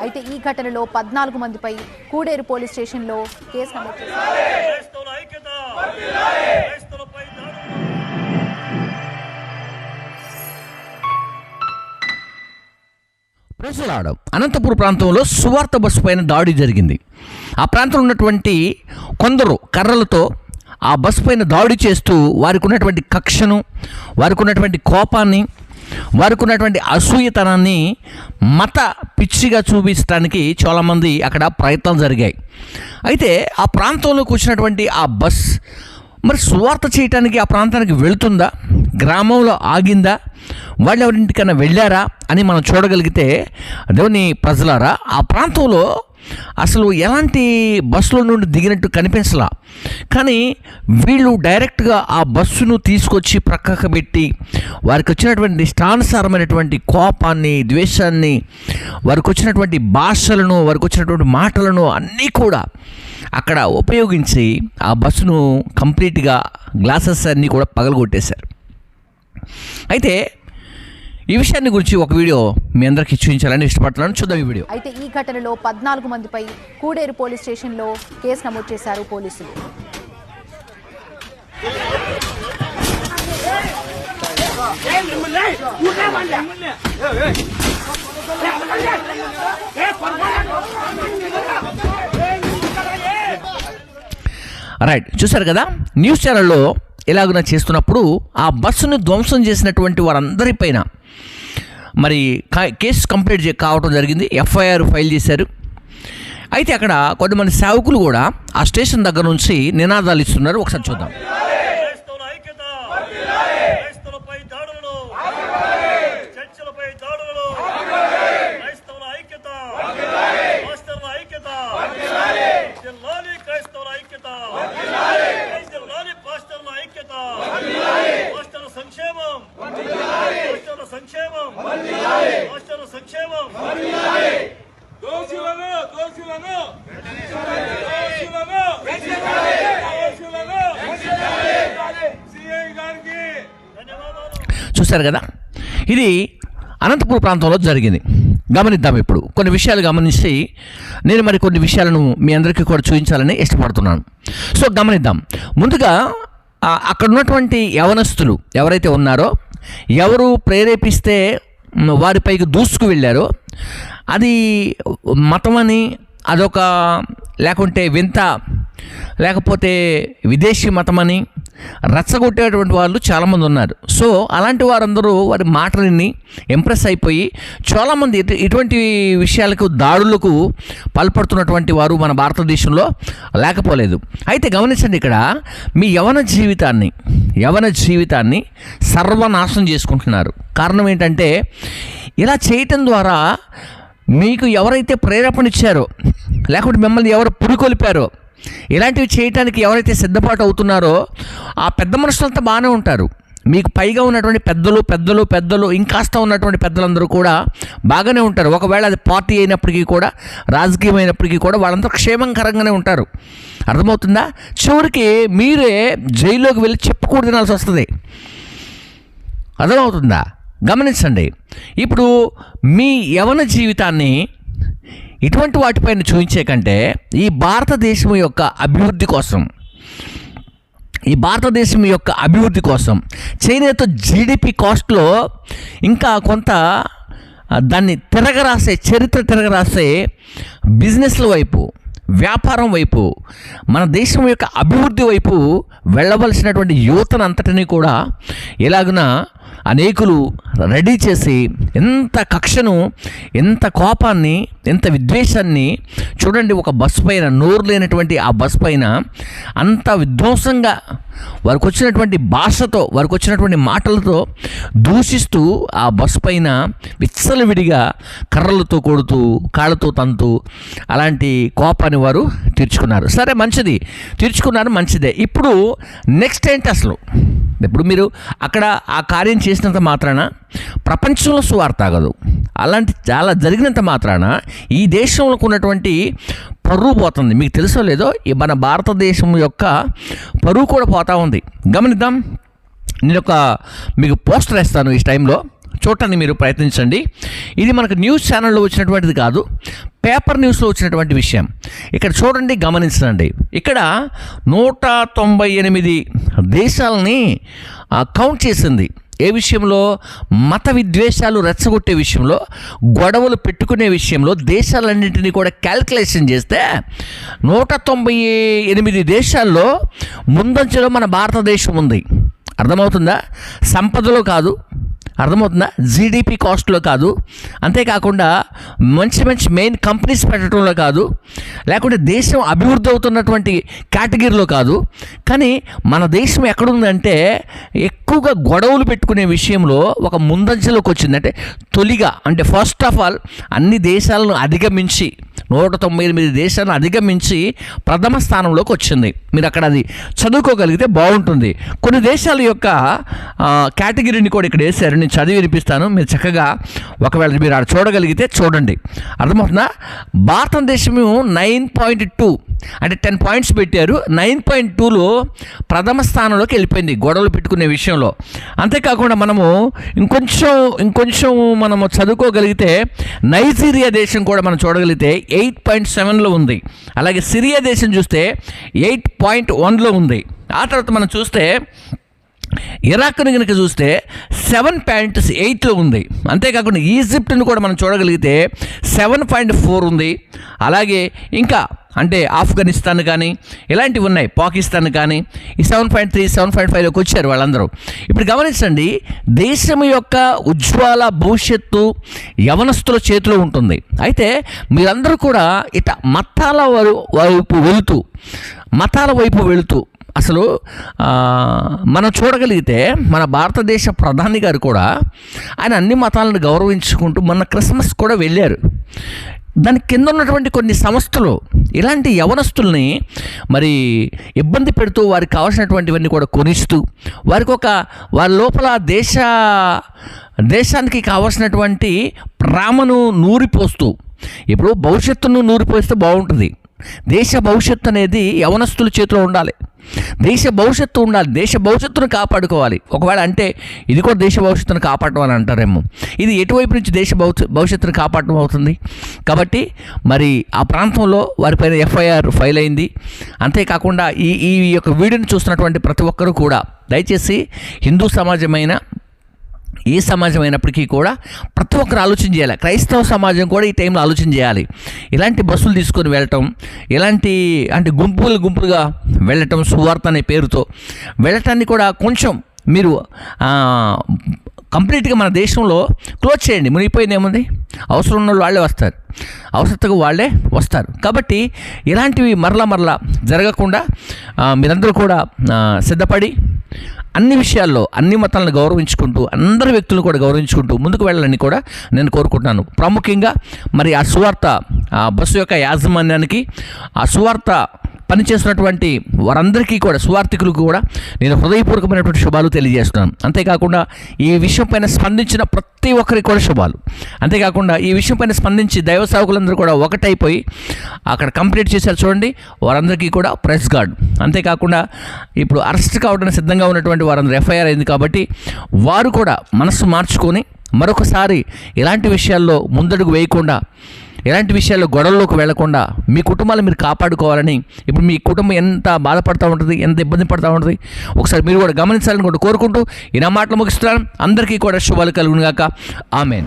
అయితే ఈ ఘటనలో పద్నాలుగు మందిపై కూడేరు పోలీస్ స్టేషన్లో కేసు నమోదు ప్రజలాడం అనంతపురం ప్రాంతంలో సువార్త బస్సు పైన దాడి జరిగింది. ఆ ప్రాంతంలో ఉన్నటువంటి కొందరు కర్రలతో ఆ బస్సు పైన దాడి చేస్తూ వారికి ఉన్నటువంటి కక్షను వారికి ఉన్నటువంటి కోపాన్ని వారికి ఉన్నటువంటి అసూయతనాన్ని మత పిచ్చిగా చూపించడానికి చాలామంది అక్కడ ప్రయత్నాలు జరిగాయి. అయితే ఆ ప్రాంతంలోకి వచ్చినటువంటి ఆ బస్ మరి సువార్త చేయటానికి ఆ ప్రాంతానికి వెళుతుందా? గ్రామంలో ఆగిందా? వాళ్ళు ఎవరింటికైనా వెళ్ళారా అని మనం చూడగలిగితే దేవుని ప్రజలారా ఆ ప్రాంతంలో అసలు ఎలాంటి బస్సులో నుండి దిగినట్టు కనిపించలా. కానీ వీళ్ళు డైరెక్ట్గా ఆ బస్సును తీసుకొచ్చి ప్రక్కకు పెట్టి వారికి వచ్చినటువంటి ఇష్టానుసారమైనటువంటి కోపాన్ని ద్వేషాన్ని వారికి వచ్చినటువంటి భాషలను వారికి వచ్చినటువంటి మాటలను అన్నీ కూడా అక్కడ ఉపయోగించి ఆ బస్సును కంప్లీట్గా గ్లాసెస్ అన్నీ కూడా పగలగొట్టేశారు. అయితే ఈ విషయాన్ని గురించి ఒక వీడియో మీ అందరికీ చూపించాలని ఇష్టపడుతున్నాను. చూద్దాం ఈ వీడియో. అయితే ఈ ఘటనలో పద్నాలుగు మందిపై కూడేరు పోలీస్ స్టేషన్లో కేసు నమోదు చేశారు పోలీసులు. రైట్ చూశారు కదా? న్యూస్ ఛానల్లో ఇలాగున చేస్తున్నప్పుడు ఆ బస్సును ధ్వంసం చేసినటువంటి వారందరిపైన మరి కేసు కంప్లీట్ కావడం జరిగింది. ఎఫ్ఐఆర్ ఫైల్ చేశారు. అయితే అక్కడ కొంతమంది సేవకులు కూడా ఆ స్టేషన్ దగ్గర నుంచి నినాదాలు ఇస్తున్నారు. ఒకసారి చూద్దాం. సంక్షేమం దోషులను దోషులను. దోషులను. దోషులను. సిఐ గారికి. ధన్యవాదాలు చూశారు కదా? ఇది అనంతపురం ప్రాంతంలో జరిగింది. గమనిద్దాం ఇప్పుడు. కొన్ని విషయాలు గమనించి నేను మరి కొన్ని విషయాలను మీ అందరికీ కూడా చూపించాలని ఇష్టపడుతున్నాను. సో గమనిద్దాం. ముందుగా అక్కడ ఉన్నటువంటి యవనస్తులు ఎవరైతే ఉన్నారో ఎవరు ప్రేరేపిస్తే వారిపైకి దూసుకు వెళ్ళారో. అది మతమని అదొక లేకుంటే వింత లేకపోతే విదేశీ మతమని రచ్చగొట్టేటువంటి వాళ్ళు చాలామంది ఉన్నారు. సో అలాంటి వారందరూ వారి మాటలని ఇంప్రెస్ అయిపోయి చాలామంది ఇటువంటి విషయాలకు దాడులకు పాల్పడుతున్నటువంటి వారు మన భారతదేశంలో లేకపోలేదు. అయితే గమనించండి ఇక్కడ మీ యవన జీవితాన్ని యవన జీవితాన్ని సర్వనాశనం చేసుకుంటున్నారు. కారణం ఏంటంటే ఇలా చేయటం ద్వారా మీకు ఎవరైతే ప్రేరేపణ ఇచ్చారో లేకుంటే మిమ్మల్ని ఎవరు పురికొల్పారో ఇలాంటివి చేయటానికి ఎవరైతే సిద్ధపాటు అవుతున్నారో ఆ పెద్ద మనుషులంతా బాగానే ఉంటారు. మీకు పైగా ఉన్నటువంటి పెద్దలు పెద్దలు పెద్దలు ఇంకాస్త ఉన్నటువంటి పెద్దలందరూ కూడా బాగానే ఉంటారు. ఒకవేళ అది పార్టీ అయినప్పటికీ కూడా రాజకీయం అయినప్పటికీ కూడా వాళ్ళంతా క్షేమంకరంగానే ఉంటారు. అర్థమవుతుందా? చివరికి మీరే జైల్లోకి వెళ్ళి చెప్పుకూడ తినాల్సి వస్తుంది. అర్థమవుతుందా? గమనించండి. ఇప్పుడు మీ యవన జీవితాన్ని ఇటువంటి వాటిపైన చూపించే కంటే ఈ భారతదేశం యొక్క అభివృద్ధి కోసం ఈ భారతదేశం యొక్క అభివృద్ధి కోసం చైనాతో జీడిపి కాస్ట్లో ఇంకా కొంత దాన్ని తిరగరాసే చరిత్ర తిరగరాసే బిజినెస్ల వైపు వ్యాపారం వైపు మన దేశం యొక్క అభివృద్ధి వైపు వెళ్ళవలసినటువంటి యువతను అంతటినీ కూడా ఎలాగున అనేకులు రెడీ చేసి ఎంత కక్షను ఎంత కోపాన్ని ఎంత విద్వేషాన్ని చూడండి ఒక బస్సు పైన నోరు లేనటువంటి ఆ బస్సు పైన అంత విధ్వంసంగా వారికి వచ్చినటువంటి భాషతో వారికి వచ్చినటువంటి మాటలతో దూషిస్తూ ఆ బస్సు పైన విచ్చలవిడిగా కర్రలతో కొడుతూ కాళ్ళతో తంతూ అలాంటి కోపాన్ని వారు తీర్చుకున్నారు. సరే మంచిది. తీర్చుకున్నారు మంచిదే. ఇప్పుడు నెక్స్ట్ ఏంటి అసలు? ఇప్పుడు మీరు అక్కడ ఆ కార్యం చేసినంత మాత్రాన ప్రపంచంలో సువార్త ఆగదు అలాంటి చాలా జరిగినంత మాత్రాన ఈ దేశంలో ఉన్నటువంటి పరువు పోతుంది. మీకు తెలుసో లేదో ఈ మన భారతదేశం యొక్క పరువు కూడా పోతా ఉంది. గమనిద్దాం. నేను ఒక మీకు పోస్టర్ వేస్తాను ఈ టైంలో. చూడటానికి మీరు ప్రయత్నించండి. ఇది మనకు న్యూస్ ఛానల్లో వచ్చినటువంటిది కాదు పేపర్ న్యూస్లో వచ్చినటువంటి విషయం. ఇక్కడ చూడండి గమనించండి. ఇక్కడ నూట తొంభై ఎనిమిది దేశాలని కౌంట్ చేసింది. ఏ విషయంలో? మత విద్వేషాలు రెచ్చగొట్టే విషయంలో గొడవలు పెట్టుకునే విషయంలో దేశాలన్నింటినీ కూడా క్యాల్కులేషన్ చేస్తే నూట తొంభై ఎనిమిది దేశాల్లో ముందంచెలో మన భారతదేశం ఉంది. అర్థమవుతుందా? సంపదలో కాదు అర్థమవుతుందా? జీడిపి కాస్ట్లో కాదు. అంతేకాకుండా మంచి మంచి మెయిన్ కంపెనీస్ పెట్టడంలో కాదు. లేకుంటే దేశం అభివృద్ధి అవుతున్నటువంటి కేటగిరీలో కాదు. కానీ మన దేశం ఎక్కడుందంటే ఎక్కువగా గొడవలు పెట్టుకునే విషయంలో ఒక ముందంజలోకి వచ్చిందంటే తొలిగా అంటే ఫస్ట్ ఆఫ్ ఆల్ అన్ని దేశాలను అధిగమించి నూట తొంభై ఎనిమిది దేశాలను అధిగమించి ప్రథమ స్థానంలోకి వచ్చింది. మీరు అక్కడ అది చదువుకోగలిగితే బాగుంటుంది. కొన్ని దేశాల యొక్క కేటగిరీని కూడా ఇక్కడ వేశారు. నేను చదివి వినిపిస్తాను. మీరు చక్కగా ఒకవేళ మీరు అక్కడ చూడగలిగితే చూడండి. అర్థమవుతుందా? భారతదేశము నైన్ పాయింట్ టూ అంటే టెన్ పాయింట్స్ పెట్టారు. నైన్ పాయింట్ టూలో ప్రథమ స్థానంలోకి వెళ్ళిపోయింది గొడవలు పెట్టుకునే విషయంలో. అంతేకాకుండా మనము ఇంకొంచెం ఇంకొంచెం మనము చదువుకోగలిగితే నైజీరియా దేశం కూడా మనం చూడగలిగితే ఎయిట్ పాయింట్ సెవెన్లో ఉంది. అలాగే సిరియా దేశం చూస్తే ఎయిట్ పాయింట్ వన్లో ఉంది. ఆ తర్వాత మనం చూస్తే ఇరాక్ను కనుక చూస్తే సెవెన్ పాయింట్ ఎయిట్లో ఉంది. అంతేకాకుండా ఈజిప్ట్ను కూడా మనం చూడగలిగితే సెవెన్ పాయింట్ ఫోర్ ఉంది. అలాగే ఇంకా అంటే ఆఫ్ఘనిస్తాన్ కానీ ఇలాంటివి ఉన్నాయి. పాకిస్తాన్ కానీ ఈ seven point three seven point ఫైవ్లోకి వచ్చారు వాళ్ళందరూ. ఇప్పుడు గమనించండి దేశం యొక్క ఉజ్వల భవిష్యత్తు యవనస్తుల చేతిలో ఉంటుంది. అయితే మీరందరూ కూడా ఇట మతాల వైపు వెళుతూ మతాల వైపు వెళుతూ అసలు మనం చూడగలిగితే మన భారతదేశ ప్రధాని గారు కూడా ఆయన అన్ని మతాలను గౌరవించుకుంటూ మొన్న క్రిస్మస్ కూడా వెళ్ళారు. దాని కింద ఉన్నటువంటి కొన్ని సంస్థలు ఇలాంటి యవనస్తుల్ని మరి ఇబ్బంది పెడుతూ వారికి కావాల్సినటువంటివన్నీ కూడా కొనిస్తూ వారికి ఒక వారి లోపల దేశ దేశానికి కావాల్సినటువంటి ప్రేమను నూరిపోస్తూ ఇప్పుడు భవిష్యత్తును నూరిపోస్తే బాగుంటుంది. దేశ భవిష్యత్తు అనేది యవనస్తుల చేతిలో ఉండాలి. దేశ భవిష్యత్తు ఉండాలి. దేశ భవిష్యత్తును కాపాడుకోవాలి. ఒకవేళ అంటే ఇది కూడా దేశ భవిష్యత్తును కాపాడటం అని అంటారేమో. ఇది ఎటువైపు నుంచి దేశ భవిష్య భవిష్యత్తును కాపాడటం అవుతుంది? కాబట్టి మరి ఆ ప్రాంతంలో వారిపైన ఎఫ్ఐఆర్ ఫైల్ అయింది. అంతేకాకుండా ఈ ఈ యొక్క వీడియోని చూస్తున్నటువంటి ప్రతి ఒక్కరూ కూడా దయచేసి హిందూ సమాజమైన ఏ సమాజం అయినప్పటికీ కూడా ప్రతి ఒక్కరు ఆలోచన చేయాలి. క్రైస్తవ సమాజం కూడా ఈ టైంలో ఆలోచన చేయాలి. ఇలాంటి బస్సులు తీసుకొని వెళ్ళటం ఇలాంటి అంటే గుంపులు గుంపులుగా వెళ్ళటం సువార్త అనే పేరుతో వెళ్ళటాన్ని కూడా కొంచెం మీరు కంప్లీట్గా మన దేశంలో క్లోజ్ చేయండి. మునిగిపోయింది ఏముంది? అవసరం ఉన్న వాళ్ళు వాళ్ళే వస్తారు. అవసరతకు వాళ్ళే వస్తారు. కాబట్టి ఇలాంటివి మరలా మరలా జరగకుండా మీరందరూ కూడా సిద్ధపడి అన్ని విషయాల్లో అన్ని మతాలను గౌరవించుకుంటూ అందరి వ్యక్తులను కూడా గౌరవించుకుంటూ ముందుకు వెళ్ళాలని కూడా నేను కోరుకుంటున్నాను. ప్రాముఖ్యంగా మరి ఆ సువార్త బస్సు యొక్క యాజమాన్యానికి ఆ సువార్త పనిచేస్తున్నటువంటి వారందరికీ కూడా స్వార్థికులకు కూడా నేను హృదయపూర్వకమైనటువంటి శుభాలు తెలియజేస్తున్నాను. అంతేకాకుండా ఈ విషయం పైన స్పందించిన ప్రతి ఒక్కరికి కూడా శుభాలు. అంతేకాకుండా ఈ విషయం పైన స్పందించి దైవ సేవకులందరూ కూడా ఒకటైపోయి అక్కడ కంప్లీట్ చేశారు చూడండి వారందరికీ కూడా ప్రెస్ గార్డ్. అంతేకాకుండా ఇప్పుడు అరెస్ట్ కావడానికి సిద్ధంగా ఉన్నటువంటి వారందరూ ఎఫ్ఐఆర్ అయింది కాబట్టి వారు కూడా మనస్సు మార్చుకొని మరొకసారి ఇలాంటి విషయాల్లో ముందడుగు వేయకుండా ఎలాంటి విషయాల్లో గొడవల్లోకి వెళ్ళకుండా మీ కుటుంబాలు మీరు కాపాడుకోవాలని ఇప్పుడు మీ కుటుంబం ఎంత బాధపడుతూ ఉంటుంది ఎంత ఇబ్బంది పడుతూ ఉంటుంది ఒకసారి మీరు కూడా గమనించాలని కూడా కోరుకుంటూ ఈ నా మాటలు ముగిస్తున్నాను. అందరికీ కూడా శుభాలు కలుగునుగాక. ఆమెన్.